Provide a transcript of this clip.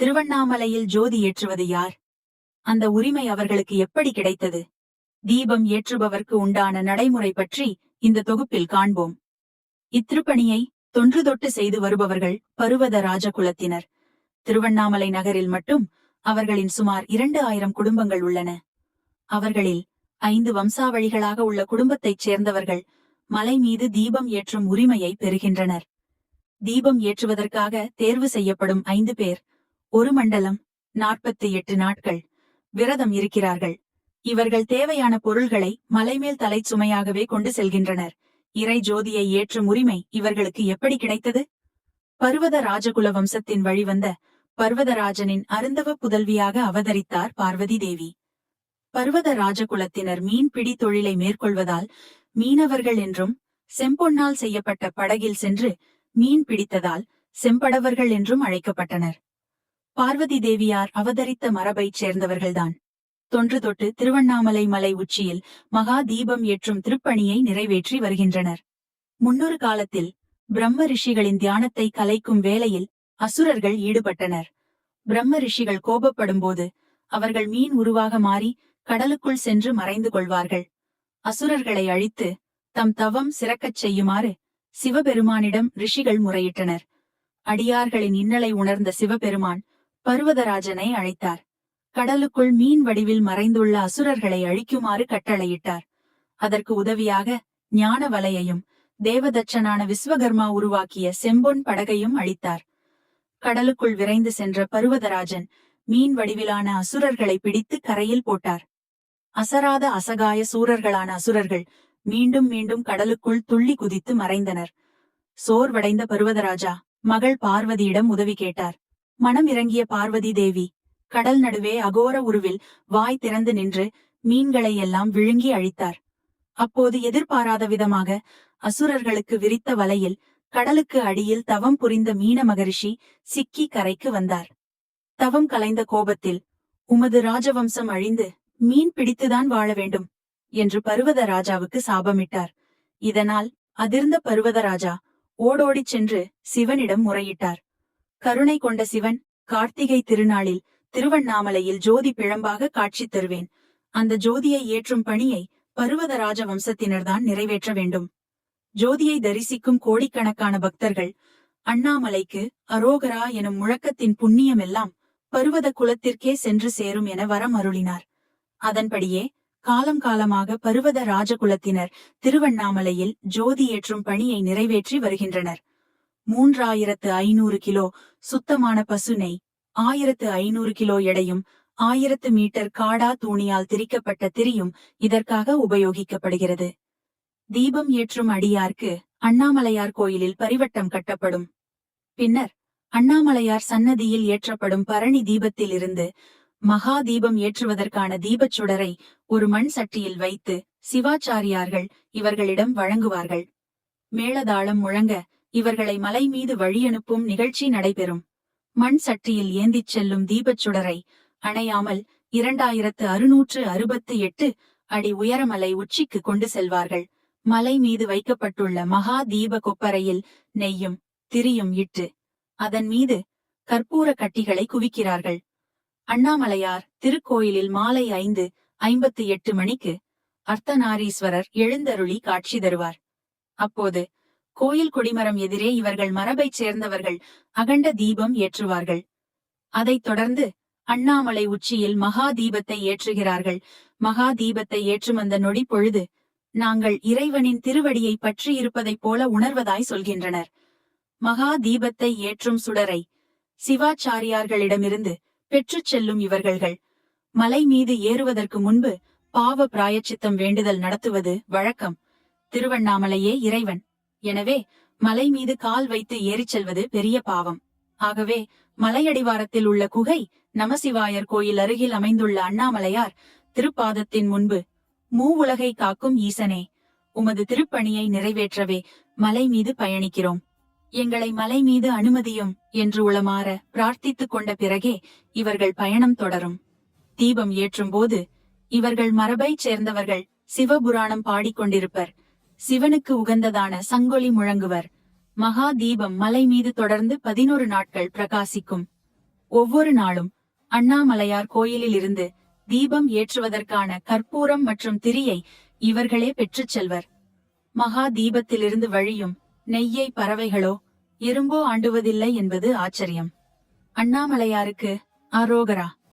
திருவண்ணாமலையில் ஜோதி ஏற்றுவது யார்? அந்த உரிமை அவர்களுக்கு எப்படி கிடைத்தது? தீபம் ஏற்றுபவர்க்கு உண்டான நடைமுறை பற்றி இந்த தொகுப்பில் காண்போம். இத்திருப்பணியை தொன்று தொட்டு செய்து வருபவர்கள் பருவத ராஜகுலத்தினர். திருவண்ணாமலை நகரில் மட்டும் அவர்களின் சுமார் இரண்டு ஆயிரம் குடும்பங்கள் உள்ளன. அவர்களில் ஐந்து வம்சாவழிகளாக உள்ள குடும்பத்தைச் சேர்ந்தவர்கள் மலை மீது தீபம் ஏற்றும் உரிமையை பெறுகின்றனர். தீபம் ஏற்றுவதற்காக தேர்வு செய்யப்படும் ஐந்து பேர் ஒரு மண்டலம் நாற்பத்தி எட்டு நாட்கள் விரதம் இருக்கிறார்கள். இவர்கள் தேவையான பொருள்களை மலைமேல் தலை சுமையாகவே கொண்டு செல்கின்றனர். இறை ஜோதியை ஏற்றும் உரிமை இவர்களுக்கு எப்படி கிடைத்தது? பர்வத ராஜகுல வம்சத்தின் வழிவந்த பர்வதராஜனின் அருந்தவ புதல்வியாக அவதரித்தார் பார்வதி தேவி. பர்வத ராஜகுலத்தினர் மீன்பிடி தொழிலை மேற்கொள்வதால் மீனவர்கள் என்றும் செம்பொன்னால் செய்யப்பட்ட படகில் சென்று மீன் பிடித்ததால் செம்படவர்கள் என்றும் அழைக்கப்பட்டனர். பார்வதி தேவியார் அவதரித்த மரபைச் சேர்ந்தவர்கள்தான். தொன்று தொட்டு திருவண்ணாமலை மலை உச்சியில் மகா தீபம் ஏற்றும் திருப்பணியை நிறைவேற்றி வருகின்றனர். முன்னொரு காலத்தில் பிரம்ம ரிஷிகளின் தியானத்தை கலைக்கும் வேளையில் அசுரர்கள் ஈடுபட்டனர். பிரம்ம ரிஷிகள் கோபப்படும்போது அவர்கள் மீன் உருவாக மாறி கடலுக்குள் சென்று மறைந்து கொள்வார்கள். அசுரர்களை அழித்து தம் தவம் சிறக்கச் செய்யுமாறு சிவபெருமானிடம் ரிஷிகள் முறையிட்டனர். அடியார்களின் இன்னலை உணர்ந்த சிவபெருமான் பர்வதராஜனை அழைத்தார். கடலுக்குள் மீன் வடிவில் மறைந்துள்ள அசுரர்களை அழிக்குமாறு கட்டளையிட்டார். அதற்கு உதவியாக ஞான வலையையும் தேவதச்சனான விஸ்வகர்மா உருவாக்கிய செம்பொன் படகையும் அளித்தார். கடலுக்குள் விரைந்து சென்ற பருவதராஜன் மீன் வடிவிலான அசுரர்களை பிடித்து கரையில் போட்டார். அசராத அசகாய சூரர்களான அசுரர்கள் மீண்டும் மீண்டும் கடலுக்குள் துள்ளி குதித்து மறைந்தனர். சோர்வடைந்த பருவதராஜா மகள் பார்வதியிடம் உதவி கேட்டார். மனம் இறங்கிய பார்வதி தேவி கடல் நடுவே அகோர உருவில் வாய் திறந்து நின்று மீன்களை எல்லாம் விழுங்கி அழித்தார். அப்போது எதிர்பாராத விதமாக அசுரர்களுக்கு விரித்த வலையில் கடலுக்கு அடியில் தவம் புரிந்த மீன மகரிஷி சிக்கி கரைக்கு வந்தார். தவம் கலைந்த கோபத்தில் உமது ராஜவம்சம் அழிந்து மீன் பிடித்துதான் வாழ வேண்டும் என்று பருவத ராஜாவுக்கு சாபமிட்டார். இதனால் அதிர்ந்த பருவத ராஜா ஓடோடிச் சென்று சிவனிடம் முறையிட்டார். கருணை கொண்ட சிவன் கார்த்திகை திருநாளில் திருவண்ணாமலையில் ஜோதி பிழம்பாக காட்சி தருவேன். அந்த ஜோதியை ஏற்றும் பணியை பருவதராஜ வம்சத்தினர்தான் நிறைவேற்ற வேண்டும். ஜோதியை தரிசிக்கும் கோடிக்கணக்கான பக்தர்கள் அண்ணாமலைக்கு அரோகரா எனும் முழக்கத்தின் புண்ணியமெல்லாம் பருவத குலத்திற்கே சென்று சேரும் என வரம் அருளினார். அதன்படியே காலம் காலமாக பருவத ராஜகுலத்தினர் திருவண்ணாமலையில் ஜோதி ஏற்றும் பணியை நிறைவேற்றி வருகின்றனர். மூன்றாயிரத்து ஐநூறு கிலோ சுத்தமான பசு நெய் ஆயிரத்து ஐநூறு கிலோ எடையும் ஆயிரத்து மீட்டர் காடா தூணியால் திரிக்கப்பட்ட திரியும் இதற்காக உபயோகிக்கப்படுகிறது. தீபம் ஏற்றும் அடியார்க்கு அண்ணாமலையார் கோயிலில் பரிவட்டம் கட்டப்படும். பின்னர் அண்ணாமலையார் சன்னதியில் ஏற்றப்படும் பரணி தீபத்திலிருந்து மகா தீபம் ஏற்றுவதற்கான தீபச் சுடரை ஒரு மண் சட்டியில் வைத்து சிவாச்சாரியார்கள் இவர்களிடம் வழங்குவார்கள். மேளதாளம் முழங்க இவர்களை மலை மீது வழியனுப்பும் நிகழ்ச்சி நடைபெறும். மண் சட்டியில் ஏந்திச் செல்லும் தீபச் சுடரை அணையாமல் இரண்டாயிரத்து அறுநூற்று அறுபத்து எட்டு அடி உயரமலை உச்சிக்கு கொண்டு செல்வார்கள். மலை மீது வைக்கப்பட்டுள்ள மகா தீப கொப்பரையில் நெய்யும் திரியும் இட்டு அதன் மீது கற்பூர கட்டிகளை குவிக்கிறார்கள். அண்ணாமலையார் திருக்கோயிலில் மாலை ஐந்து ஐம்பத்தி எட்டு மணிக்கு அர்த்தநாரீஸ்வரர் எழுந்தருளி காட்சி தருவார். அப்போது கோயில் கொடிமரம் எதிரே இவர்கள் மரபைச் சேர்ந்தவர்கள் அகண்ட தீபம் ஏற்றுவார்கள். அதைத் தொடர்ந்து அண்ணாமலை உச்சியில் மகா தீபத்தை ஏற்றுகிறார்கள். மகா தீபத்தை ஏற்றும் அந்த நொடி பொழுது நாங்கள் இறைவனின் திருவடியை பற்றி இருப்பதைப் போல உணர்வதாய் சொல்கின்றனர். மகா தீபத்தை ஏற்றும் சுடரை சிவாச்சாரியார்களிடமிருந்து பெற்றுச் செல்லும் இவர்கள்கள். மலை மீது ஏறுவதற்கு முன்பு பாவ பிராயச்சித்தம் வேண்டுதல் நடத்துவது வழக்கம். திருவண்ணாமலையே இறைவன். எனவே மலை மீது கால் வைத்து ஏறிச் செல்வது பெரிய பாவம். ஆகவே மலையடிவாரத்தில் உள்ள குகை நமசிவாயர் கோயில் அருகில் அமைந்துள்ள அண்ணாமலையார் திருப்பாதத்தின் முன்பு மூவுலகை காக்கும் ஈசனே உமது திருப்பணியை நிறைவேற்றவே மலை மீது பயணிக்கிறோம். எங்களை மலை மீது அனுமதியும் என்று உளமாற பிரார்த்தித்துக் கொண்ட பிறகே இவர்கள் பயணம் தொடரும். தீபம் ஏற்றும் போது இவர்கள் மரபைச் சேர்ந்தவர்கள் சிவபுராணம் பாடிக்கொண்டிருப்பர். சிவனுக்கு உகந்ததான சங்கொலி முழங்குவர். மகா தீபம் மலை மீது தொடர்ந்து பதினோரு நாட்கள் பிரகாசிக்கும். ஒவ்வொரு நாளும் அண்ணாமலையார் கோயிலில் இருந்து தீபம் ஏற்றுவதற்கான கற்பூரம் மற்றும் திரியை இவர்களே பெற்றுச் செல்வர். மகா தீபத்திலிருந்து வழியும் நெய்யை பறவைகளோ எறும்போ ஆண்டுவதில்லை என்பது ஆச்சரியம். அண்ணாமலையாருக்கு அரோகரா